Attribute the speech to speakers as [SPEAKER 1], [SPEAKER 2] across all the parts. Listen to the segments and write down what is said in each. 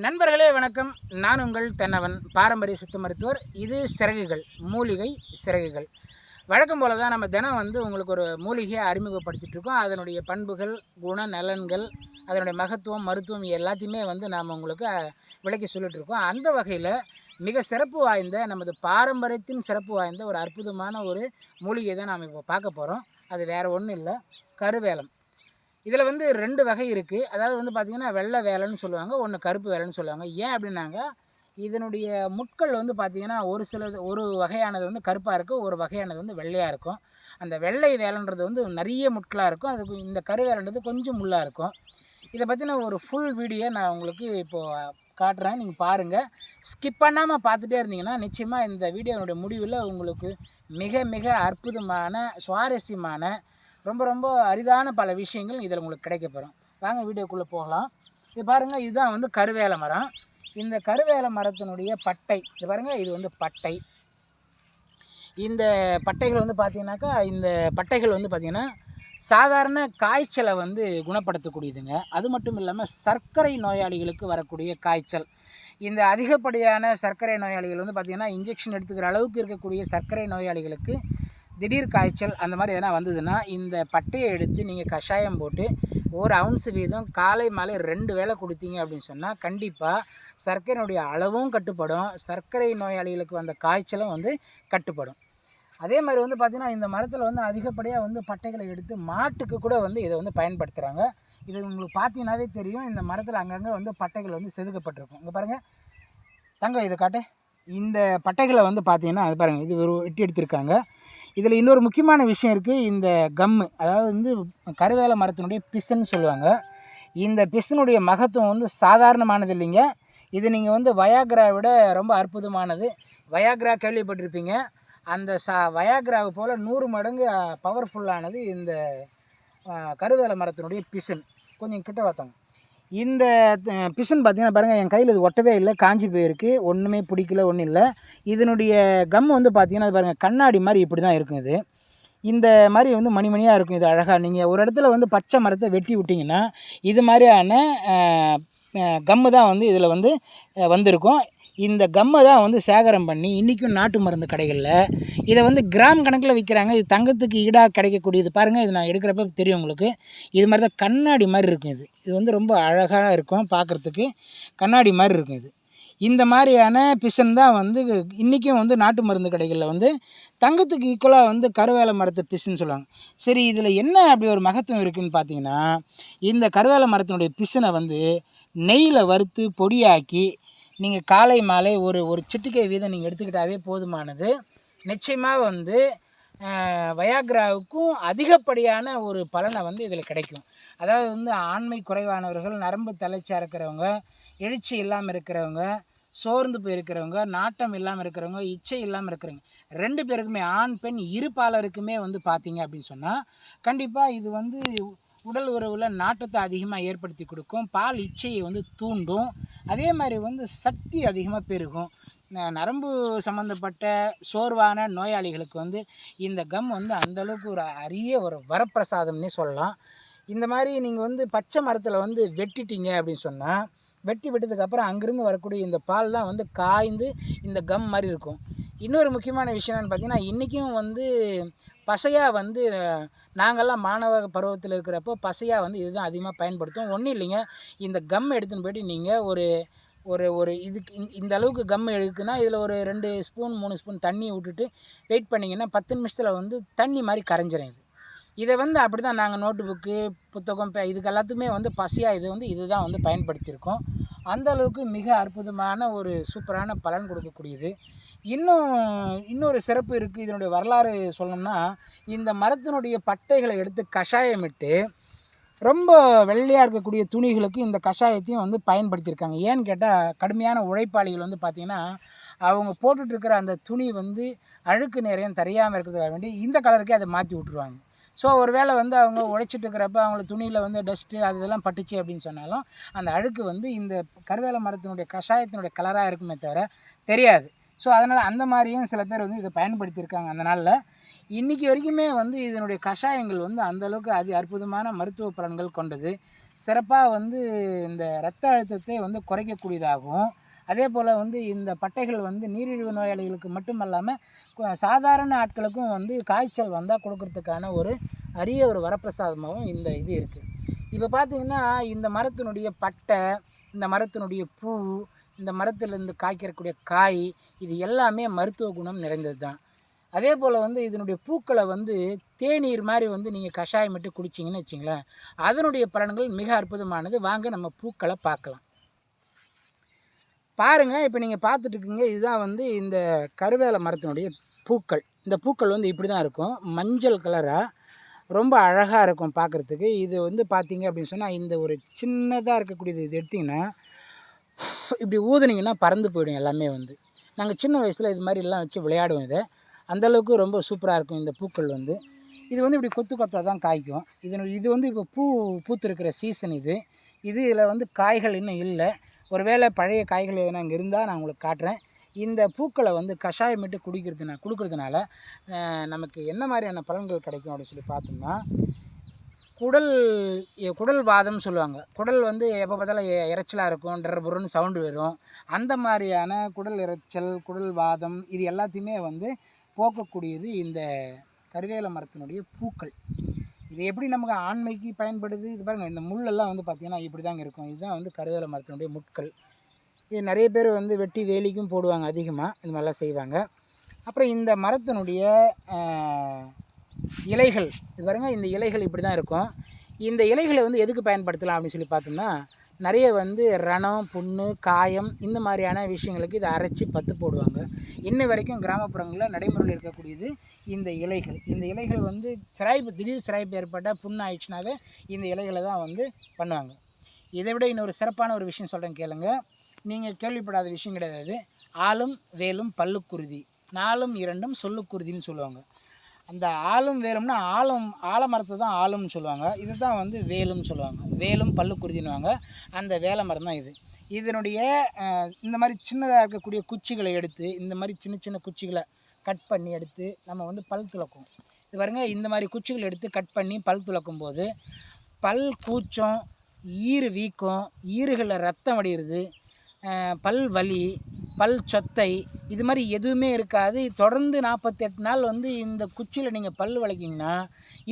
[SPEAKER 1] நண்பர்களே வணக்கம். நான் உங்கள் தென்னவன் பாரம்பரிய சித்த மருத்துவர். இது சிறகுகள் மூலிகை சிறகுகள். வழக்கம் போல தான் நம்ம தினம் வந்து உங்களுக்கு ஒரு மூலிகையை அறிமுகப்படுத்திட்டு இருக்கோம். அதனுடைய பண்புகள் குண நலன்கள் அதனுடைய மகத்துவம் மருத்துவம் எல்லாத்தையுமே வந்து நாம் உங்களுக்கு விளக்கி சொல்லிட்டு இருக்கோம். அந்த வகையில் மிக சிறப்பு வாய்ந்த நமது பாரம்பரியத்தின் சிறப்பு வாய்ந்த ஒரு அற்புதமான ஒரு மூலிகை தான் நாம் இப்போ பார்க்க போகிறோம் அது வேறு ஒன்றும் இல்லை. கருவேலம். இதில் வந்து ரெண்டு வகை இருக்குது அதாவது வந்து பார்த்திங்கன்னா வெள்ளை வேலைன்னு சொல்லுவாங்க ஒன்று கருப்பு வேலைன்னு சொல்லுவாங்க. ஏன் அப்படின்னாங்க இதனுடைய முட்கள் வந்து பார்த்திங்கன்னா ஒரு சிலது ஒரு வகையானது வந்து கருப்பாக இருக்கும் ஒரு வகையானது வந்து வெள்ளையாக இருக்கும். அந்த வெள்ளை வேலைன்றது வந்து நிறைய முட்களாக இருக்கும். அதுக்கு இந்த கருவேலைன்றது கொஞ்சம் முள்ளாக இருக்கும். இதை பற்றின ஒரு ஃபுல் வீடியோ நான் உங்களுக்கு இப்போது காட்டுறேன். நீங்கள் பாருங்கள் ஸ்கிப் பண்ணாமல் பார்த்துட்டே இருந்தீங்கன்னா நிச்சயமாக இந்த வீடியோனுடைய முடிவில் உங்களுக்கு மிக மிக அற்புதமான சுவாரஸ்யமான ரொம்ப ரொம்ப அரிதான பல விஷயங்கள் இதில் உங்களுக்கு கிடைக்கப்பெறும் வாங்க வீடியோக்குள்ளே போகலாம். இது பாருங்கள் இதுதான் வந்து கருவேல மரம். இந்த கருவேல மரத்தினுடைய பட்டை இது பாருங்கள் இது வந்து பட்டை. இந்த பட்டைகள் வந்து பார்த்தீங்கன்னாக்கா இந்த பட்டைகள் வந்து பார்த்திங்கன்னா சாதாரண காய்ச்சலை வந்து குணப்படுத்தக்கூடியதுங்க. அது மட்டும் இல்லாமல் சர்க்கரை நோயாளிகளுக்கு வரக்கூடிய காய்ச்சல். இந்த அதிகப்படியான சர்க்கரை நோயாளிகள் வந்து பார்த்திங்கன்னா இன்ஜெக்ஷன் எடுத்துக்கிற அளவுக்கு இருக்கக்கூடிய சர்க்கரை நோயாளிகளுக்கு திடீர் காய்ச்சல் அந்த மாதிரி எதனா வந்ததுன்னா இந்த பட்டையை எடுத்து நீங்கள் கஷாயம் போட்டு ஒரு அவுன்ஸ் வீதம் காலை மாலை ரெண்டு வேளை கொடுத்தீங்க அப்படின்னு சொன்னால் கண்டிப்பாக சர்க்கரையினுடைய அளவும் கட்டுப்படும். சர்க்கரை நோயாளிகளுக்கு வந்த காய்ச்சலும் வந்து கட்டுப்படும். அதே மாதிரி வந்து பார்த்திங்கன்னா இந்த மரத்தில் வந்து அதிகப்படியாக வந்து பட்டைகளை எடுத்து மாட்டுக்கு கூட வந்து இதை வந்து பயன்படுத்துகிறாங்க இது உங்களுக்கு பார்த்தீங்கன்னாவே தெரியும். இந்த மரத்தில் அங்கங்கே வந்து பட்டைகள் வந்து செதுக்கப்பட்டிருக்கும். இங்கே பாருங்கள் தங்க இதை காட்டு. இந்த பட்டைகளை வந்து பார்த்தீங்கன்னா அது பாருங்கள் இது ஒரு வெட்டி எடுத்திருக்காங்க. இதில் இன்னொரு முக்கியமான விஷயம் இருக்குது இந்த கம்மு அதாவது வந்து கருவேல மரத்தினுடைய பிசுன்னு சொல்லுவாங்க. இந்த பிசுனுடைய மகத்துவம் வந்து சாதாரணமானது இல்லைங்க. இது நீங்கள் வந்து வயாக்ரா விட ரொம்ப அற்புதமானது. வயாக்ரா கேள்விப்பட்டிருப்பீங்க. அந்த சா வயாக்ராவை போல் நூறு மடங்கு பவர்ஃபுல்லானது இந்த கருவேல மரத்தினுடைய பிசுன். கொஞ்சம் கிட்ட பார்த்தோங்க இந்த பிசன் பார்த்தீங்கன்னா பாருங்கள் என் கையில் இது ஒட்டவே இல்லை காஞ்சி போயிருக்கு ஒன்றுமே பிடிக்கல ஒன்றும் இல்லை. இதனுடைய கம் வந்து பார்த்திங்கன்னா அது பாருங்கள் கண்ணாடி மாதிரி இப்படி தான் இருக்கும் இது. இந்த மாதிரி வந்து மணிமணியாக இருக்கும் இது அழகாக நீங்கள் ஒரு இடத்துல வந்து பச்சை மரத்தை வெட்டி விட்டிங்கன்னா இது மாதிரியான கம்மு தான் வந்து இதில் வந்து வந்திருக்கும். இந்த கம்மை தான் வந்து சேகரம் பண்ணி இன்றைக்கும் நாட்டு மருந்து கடைகளில். இதை வந்து கிராம் கணக்கில் விற்கிறாங்க இது தங்கத்துக்கு ஈடாக கிடைக்கக்கூடியது. பாருங்கள் இது நான் எடுக்கிறப்ப தெரியும் உங்களுக்கு. இது மாதிரி தான் கண்ணாடி மாதிரி இருக்கும் இது. இது வந்து ரொம்ப அழகாக இருக்கும் பார்க்குறதுக்கு. கண்ணாடி மாதிரி இருக்கும் இது. இந்த மாதிரியான பிசன் தான் வந்து இன்றைக்கும் வந்து நாட்டு மருந்து கடைகளில் வந்து தங்கத்துக்கு ஈக்குவலாக வந்து கருவேல மரத்து பிசுன்னு சொல்லுவாங்க. சரி இதில் என்ன அப்படி ஒரு மகத்துவம் இருக்குதுன்னு பார்த்தீங்கன்னா இந்த கருவேல மரத்தினுடைய பிசனை வந்து நெய்யில் வறுத்து பொடியாக்கி நீங்கள் காலை மாலை ஒரு ஒரு சிட்டிகை வீதம் நீங்கள் எடுத்துக்கிட்டாவே போதுமானது. நிச்சயமாக வந்து வயாக்ராவுக்கும் அதிகப்படியான ஒரு பலனை வந்து இதில் கிடைக்கும். அதாவது வந்து ஆண்மை குறைவானவர்கள் நரம்பு தளர்ச்சியாக இருக்கிறவங்க எழுச்சி இல்லாமல் இருக்கிறவங்க சோர்ந்து போயிருக்கிறவங்க நாட்டம் இல்லாமல் இருக்கிறவங்க இச்சை இல்லாமல் இருக்கிறவங்க ரெண்டு பேருக்குமே ஆண் பெண் இரு பாலருக்குமே வந்து பார்த்தீங்க அப்படின்னு சொன்னால் கண்டிப்பாக இது வந்து உடல் உறவில் நாட்டத்தை அதிகமாக ஏற்படுத்தி கொடுக்கும். பால் இச்சையை வந்து தூண்டும். அதே மாதிரி வந்து சக்தி அதிகமாக பெருகும். ந- நரம்பு சம்மந்தப்பட்ட சோர்வான நோயாளிகளுக்கு வந்து இந்த கம் வந்து அந்தளவுக்கு ஒரு அரிய ஒரு வரப்பிரசாதம்னே சொல்லலாம். இந்த மாதிரி நீங்கள் வந்து பச்சை மரத்தில் வந்து வெட்டிட்டீங்க அப்படின்னு சொன்னால் வெட்டி விட்டதுக்கப்புறம் அங்கேருந்து வரக்கூடிய இந்த பால் தான் வந்து காய்ந்து இந்த கம் மாதிரி இருக்கும். இன்னொரு முக்கியமான விஷயம் என்னென்னு பார்த்தீங்கன்னா இன்றைக்கும் வந்து பசையாக வந்து நாங்கள்லாம் மாணவ பருவத்தில் இருக்கிறப்போ பசையாக வந்து இதுதான் அதிகமாக பயன்படுத்துவோம். ஒன்றும் இல்லைங்க. இந்த கம் எடுத்துன்னு போயிட்டு நீங்கள் ஒரு ஒரு ஒரு இதுக்கு இந்த- இந்த அளவுக்கு கம் எடுக்குன்னா இதில் ஒரு ரெண்டு ஸ்பூன் மூணு ஸ்பூன் தண்ணி விட்டுட்டு வெயிட் பண்ணிங்கன்னா பத்து நிமிஷத்தில் வந்து தண்ணி மாதிரி கரைஞ்சிரும் இது. இதை வந்து அப்படி தான் நாங்கள் நோட்டு புக்கு புத்தகம் பே- இதுக்கு எல்லாத்துக்குமே வந்து பசியாக இது வந்து இதுதான் வந்து பயன்படுத்தியிருக்கோம். அந்த அளவுக்கு மிக அற்புதமான ஒரு சூப்பரான பலன் கொடுக்கக்கூடியது. இன்னும் இன்னொரு சிறப்பு இருக்குது இதனுடைய வரலாறு சொல்லணும்னா இந்த மரத்தினுடைய பட்டைகளை எடுத்து கஷாயமிட்டு ரொம்ப வெள்ளையாக இருக்கக்கூடிய துணிகளுக்கு இந்த கஷாயத்தையும் வந்து பயன்படுத்தியிருக்காங்க. ஏன்னு கேட்டால் கடுமையான உழைப்பாளிகள் வந்து பார்த்திங்கன்னா அவங்க போட்டுட்ருக்கிற அந்த துணி வந்து அழுக்கு நிறையம் தெரியாமல் இருக்கிறதுக்காக வேண்டி இந்த கலருக்கே அதை மாற்றி விட்ருவாங்க ஸோ ஒரு வேளை வந்து அவங்க உழைச்சிட்டு இருக்கிறப்ப அவங்கள துணியில் வந்து டஸ்ட்டு அது இதெல்லாம் பட்டுச்சு அப்படின்னு சொன்னாலும் அந்த அழுக்கு வந்து இந்த கருவேல மரத்தினுடைய கஷாயத்தினுடைய கலராக இருக்குமே தவிர தெரியாது. ஸோ அதனால் அந்த மாதிரியும் சில பேர் வந்து இதை பயன்படுத்தியிருக்காங்க அந்த நாளில். இன்றைக்கி வரைக்குமே வந்து இதனுடைய கஷாயங்கள் வந்து அந்தளவுக்கு அதி அற்புதமான மருத்துவ பலன்கள் கொண்டது. சிறப்பாக வந்து இந்த இரத்த அழுத்தத்தை வந்து குறைக்கக்கூடியதாகவும் அதே போல் வந்து இந்த பட்டைகள் வந்து நீரிழிவு நோயாளிகளுக்கு மட்டுமல்லாமல் சாதாரண ஆட்களுக்கும் வந்து காய்ச்சல் வந்தால் கொடுக்கறதுக்கான ஒரு அரிய ஒரு வரப்பிரசாதமாகவும் இந்த இது இருக்குது இப்போ பார்த்திங்கன்னா இந்த மரத்தினுடைய பட்டை இந்த மரத்தினுடைய பூ இந்த மரத்துலேருந்து காய்க்கிறக்கூடிய காய் இது எல்லாமே மருத்துவ குணம் நிறைந்தது தான் அதே போல் வந்து இதனுடைய பூக்களை வந்து தேநீர் மாதிரி வந்து நீங்கள் கஷாயம் விட்டு குடிச்சிங்கன்னு வச்சிங்களேன் அதனுடைய பலன்கள் மிக அற்புதமானது. வாங்க நம்ம பூக்களை பார்க்கலாம். பாருங்கள் இப்போ நீங்கள் பார்த்துட்டு இருக்கீங்க இதுதான் வந்து இந்த கருவேல மரத்தினுடைய பூக்கள். இந்த பூக்கள் வந்து இப்படி தான் இருக்கும். மஞ்சள் கலராக ரொம்ப அழகாக இருக்கும் பார்க்குறதுக்கு. இது வந்து பார்த்தீங்க அப்படின்னு சொன்னால் இந்த ஒரு சின்னதாக இருக்கக்கூடியது இது எடுத்திங்கன்னா இப்படி ஊதுனீங்கன்னா பறந்து போயிடும் எல்லாமே வந்து. நாங்கள் சின்ன வயசில் இது மாதிரிலாம் வச்சு விளையாடுவோம் இதை. அந்தளவுக்கு ரொம்ப சூப்பராக இருக்கும் இந்த பூக்கள் வந்து. இது வந்து இப்படி கொத்து கொத்தாக தான் காய்க்கும். இது இது வந்து இப்போ பூ பூத்துருக்கிற சீசன் இது. இது இதில் வந்து காய்கள் இன்னும் இல்லை. ஒருவேளை பழைய காய்கள் எதனா இங்கே இருந்தால் நான் உங்களுக்கு காட்டுறேன். இந்த பூக்களை வந்து கஷாயமிட்டு குடிக்கிறதுனா கொடுக்கறதுனால நமக்கு என்ன மாதிரியான பலன்கள் கிடைக்கும் அப்படின்னு சொல்லி பார்த்தோம்னா குடல் குடல் வாதம்னு சொல்லுவாங்க. குடல் வந்து எப்போ பார்த்தாலும் இறைச்சலாக இருக்கும் டர்புருன்னு சவுண்டு வரும். அந்த மாதிரியான குடல் இறைச்சல் குடல் வாதம் இது எல்லாத்தையுமே வந்து போக்கக்கூடியது இந்த கருவேல மரத்தினுடைய பூக்கள். இது எப்படி நமக்கு ஆண்மைக்கு பயன்படுது? இது பாருங்கள் இந்த முள்ளெல்லாம் வந்து பார்த்திங்கன்னா இப்படி தாங்க இருக்கும். இதுதான் வந்து கருவேல மரத்தினுடைய முட்கள். இது நிறைய பேர் வந்து வெட்டி வேலிக்கும் போடுவாங்க அதிகமாக இந்த மாதிரிலாம் செய்வாங்க. அப்புறம் இந்த மரத்தினுடைய இலைகள். இது பாருங்கள் இந்த இலைகள் இப்படி தான் இருக்கும். இந்த இலைகளை வந்து எதுக்கு பயன்படுத்தலாம் அப்படின்னு சொல்லி பார்த்தோம்னா நிறைய வந்து ரணம் புண்ணு காயம் இந்த மாதிரியான விஷயங்களுக்கு இதை அரைச்சி பத்து போடுவாங்க. இன்ன வரைக்கும் கிராமப்புறங்களில் நடைமுறையில் இருக்கக்கூடியது இந்த இலைகள். இந்த இலைகள் வந்து சிராய்ப்பு திடீர் சிராய்ப்பு ஏற்பட்டால் புண்ணு ஆயிடுச்சுனாவே இந்த இலைகளை தான் வந்து பண்ணுவாங்க. இதை விட இன்னொரு சிறப்பான ஒரு விஷயம் சொல்கிறேன் கேளுங்க. நீங்கள் கேள்விப்படாத விஷயம் கிடையாது. ஆளும் வேலும் பல்லுக்குருதி. நாலும் இரண்டும் சொல்லுக்குருதின்னு சொல்லுவாங்க. அந்த ஆளும் வேலும்னா ஆலம் ஆலமரத்தை தான் ஆளும்னு சொல்லுவாங்க. இது தான் வந்து வேலும்னு சொல்லுவாங்க. வேலும் பல்லுக்குருதின்னுவாங்க. அந்த வேலை மரம் தான் இது. இதனுடைய இந்த மாதிரி சின்னதாக இருக்கக்கூடிய குச்சிகளை எடுத்து இந்த மாதிரி சின்ன சின்ன குச்சிகளை கட் பண்ணி எடுத்து நம்ம வந்து பல் துளக்கும். இது பாருங்க இந்த மாதிரி குச்சிகள் எடுத்து கட் பண்ணி பல் துளக்கும் போது பல் கூச்சம் ஈறு வீக்கம் ஈறுகளில் ரத்தம் வடிகிறது பல் வலி பல் சொத்தை இது மாதிரி எதுவுமே இருக்காது. தொடர்ந்து நாற்பத்தெட்டு நாள் வந்து இந்த குச்சியில் நீங்கள் பல் வளைக்கிங்கன்னா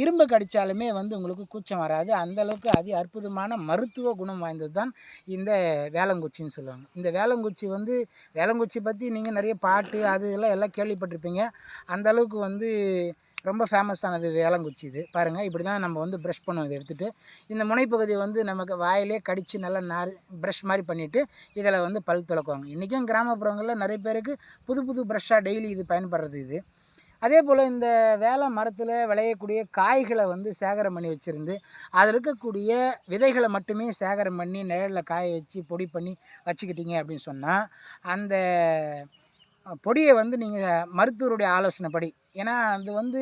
[SPEAKER 1] இரும்பு கடித்தாலுமே வந்து உங்களுக்கு கூச்சம் வராது. அந்தளவுக்கு அதி அற்புதமான மருத்துவ குணம் வாய்ந்தது தான் இந்த வேளங்குச்சின்னு சொல்லுவாங்க. இந்த வேளங்குச்சி வந்து வேளங்குச்சி பற்றி நீங்கள் நிறைய பாட்டு அது இதெல்லாம் எல்லாம் கேள்விப்பட்டிருப்பீங்க. அந்தளவுக்கு வந்து ரொம்ப ஃபேமஸானது வேளங்குச்சி இது பாருங்கள் இப்படி தான் நம்ம வந்து ப்ரஷ் பண்ணுவோம். இதை எடுத்துகிட்டு இந்த முனைப்பகுதியை வந்து நமக்கு வாயிலே கடித்து நல்லா நார் ப்ரஷ் மாதிரி பண்ணிவிட்டு இதில் வந்து பல் துளக்குவாங்க. இன்றைக்கும் கிராமப்புறங்களில் நிறைய பேருக்கு புது புது ப்ரஷ்ஷாக டெய்லி இது பயன்படுறது இது. அதே போல் இந்த வேலை மரத்தில் விளையக்கூடிய காய்களை வந்து சேகரம் பண்ணி வச்சுருந்து அதில் இருக்கக்கூடிய விதைகளை மட்டுமே சேகரம் பண்ணி நிழலில் காய வச்சு பொடி பண்ணி வச்சுக்கிட்டீங்க அப்படின்னு சொன்னால் அந்த பொடியை வந்து நீங்கள் மருத்துவருடைய ஆலோசனைப்படி ஏன்னா அது வந்து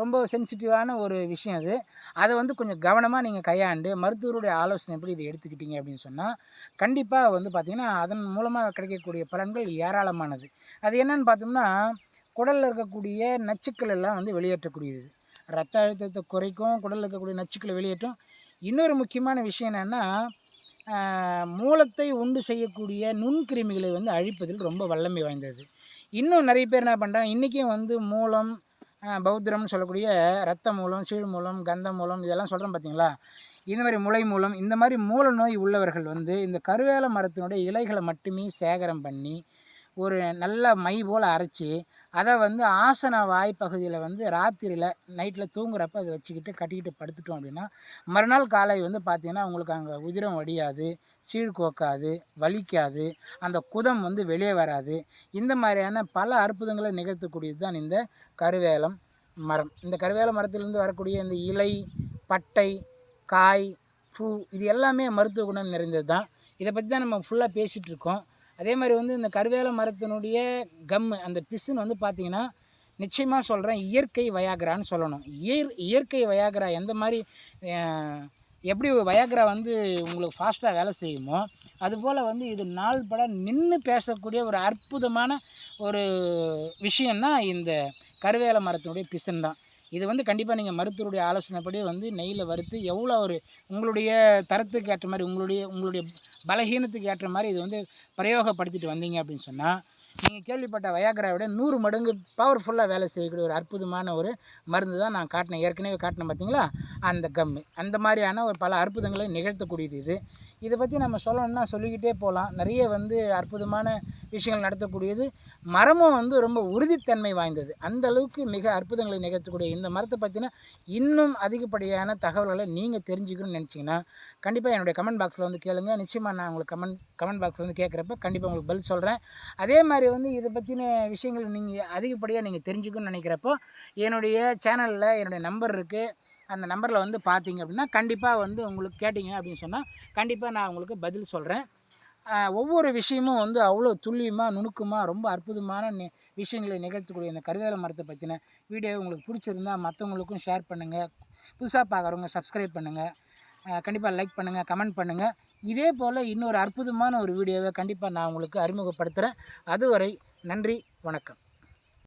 [SPEAKER 1] ரொம்ப சென்சிட்டிவான ஒரு விஷயம் அது. அதை வந்து கொஞ்சம் கவனமாக நீங்கள் கையாண்டு மருத்துவருடைய ஆலோசனை எப்படி இதை எடுத்துக்கிட்டீங்க அப்படின்னு சொன்னால் கண்டிப்பாக வந்து பார்த்திங்கன்னா அதன் மூலமாக கிடைக்கக்கூடிய பலன்கள் ஏராளமானது. அது என்னென்னு பார்த்தோம்னா குடலில் இருக்கக்கூடிய நச்சுக்கள் எல்லாம் வந்து வெளியேற்றக்கூடியது. ரத்த அழுத்தத்தை குறைக்கும் குடலில் இருக்கக்கூடிய நச்சுக்களை வெளியேற்றும். இன்னொரு முக்கியமான விஷயம் என்னென்னா மூலத்தை உண்டு செய்யக்கூடிய நுண்கிருமிகளை வந்து அழிப்பதில் ரொம்ப வல்லமை வாய்ந்தது. இன்னும் நிறைய பேர் என்ன பண்ணுறாங்க இன்றைக்கும் வந்து மூலம் பௌத்திரம்னு சொல்லக்கூடிய ரத்த மூலம் சீழ் மூலம் கந்த மூலம் இதெல்லாம் சொல்கிறோம் பார்த்தீங்களா இந்த மாதிரி முளை மூலம் இந்த மாதிரி மூல நோய் உள்ளவர்கள் வந்து இந்த கருவேல மரத்தினுடைய இலைகளை மட்டுமே சேகரம் பண்ணி ஒரு நல்ல மை போல் அரைச்சி அதை வந்து ஆசன வாய்ப்பகுதியில் வந்து ராத்திரியில் நைட்டில் தூங்குறப்ப அதை வச்சுக்கிட்டு கட்டிக்கிட்டு படுத்துட்டோம் அப்படின்னா மறுநாள் காலை வந்து பார்த்திங்கன்னா அவங்களுக்கு அங்கே உதிரம் வடியாது. சீழ்கோக்காது வலிக்காது அந்த குதம் வந்து வெளியே வராது. இந்த மாதிரியான பல அற்புதங்களை நிகழ்த்தக்கூடியது தான் இந்த கருவேலம் மரம். இந்த கருவேல மரத்திலிருந்து வரக்கூடிய இந்த இலை பட்டை காய் பூ இது எல்லாமே மருத்துவ குணம் நிறைந்தது தான். இதை பற்றி தான் நம்ம ஃபுல்லாக பேசிகிட்டு இருக்கோம். அதே மாதிரி வந்து இந்த கருவேல மரத்தினுடைய கம்மு அந்த பிசுன்னு வந்து பார்த்திங்கன்னா நிச்சயமாக சொல்கிறேன் இயற்கை வயாகரான்னு சொல்லணும். இயற் இயற்கை வயாகரா எந்த மாதிரி எப்படி வயாகரா வந்து உங்களுக்கு ஃபாஸ்ட்டாக வேலை செய்யுமோ அதுபோல் வந்து இது நாள் பட நின்று பேசக்கூடிய ஒரு அற்புதமான ஒரு விஷயம்னா இந்த கருவேல மரத்தினுடைய பிசன் தான். இது வந்து கண்டிப்பாக நீங்கள் மருத்துவருடைய ஆலோசனைப்படி வந்து நெய்யில் வறுத்து எவ்வளோ ஒரு உங்களுடைய தரத்துக்கு ஏற்ற மாதிரி உங்களுடைய உங்களுடைய பலகீனத்துக்கு ஏற்ற மாதிரி இது வந்து பிரயோகப்படுத்திட்டு வந்தீங்க அப்படின்னு சொன்னால் நீங்கள் கேள்விப்பட்ட வயாகராவை விட நூறு மடங்கு பவர்ஃபுல்லாக வேலை செய்யக்கூடிய ஒரு அற்புதமான ஒரு மருந்து தான் நான் காட்டினேன். ஏற்கனவே காட்டினேன் பார்த்தீங்களா அந்த கம்மு அந்த மாதிரியான ஒரு பல அற்புதங்களை நிகழ்த்தக்கூடியது இது. இதை பற்றி நம்ம சொல்லணும்னா சொல்லிக்கிட்டே போகலாம் நிறைய வந்து அற்புதமான விஷயங்கள் நடத்தக்கூடியது. மரமும் வந்து ரொம்ப உறுதித்தன்மை வாய்ந்தது. அந்த அளவுக்கு மிக அற்புதங்களை நிகழ்த்தக்கூடிய இந்த மரத்தை பற்றின இன்னும் அதிகப்படியான தகவல்களை நீங்கள் தெரிஞ்சுக்கணும்னு நினச்சிங்கன்னா கண்டிப்பாக என்னுடைய கமெண்ட் பாக்ஸில் வந்து கேளுங்க. நிச்சயமாக நான் உங்களுக்கு கமெண்ட் கமெண்ட் பாக்ஸில் வந்து கேட்குறப்ப கண்டிப்பாக உங்களுக்கு பதில் சொல்கிறேன் அதே மாதிரி வந்து இதை பற்றின விஷயங்கள் நீங்கள் அதிகப்படியாக நீங்கள் தெரிஞ்சுக்கணும்னு நினைக்கிறப்போ என்னுடைய சேனலில் என்னுடைய நம்பர் இருக்குது அந்த நம்பரில் வந்து பார்த்தீங்க அப்படின்னா கண்டிப்பாக வந்து உங்களுக்கு கேட்டிங்க அப்படின்னு சொன்னால் கண்டிப்பாக நான் உங்களுக்கு பதில் சொல்கிறேன் ஒவ்வொரு விஷயமும் வந்து அவ்வளோ துல்லியமாக நுணுக்கமாக ரொம்ப அற்புதமான நி விஷயங்களை நிகழ்த்தக்கூடிய இந்த கருவேல மரத்தை பற்றின வீடியோ உங்களுக்கு பிடிச்சிருந்தா மற்றவங்களுக்கும் ஷேர் பண்ணுங்கள் புதுசாக பார்க்குறவங்க சப்ஸ்கிரைப் பண்ணுங்கள் கண்டிப்பாக லைக் பண்ணுங்கள் கமெண்ட் பண்ணுங்கள் இதே போல் இன்னொரு அற்புதமான ஒரு வீடியோவை கண்டிப்பாக நான் உங்களுக்கு அறிமுகப்படுத்துகிறேன் அதுவரை நன்றி வணக்கம்.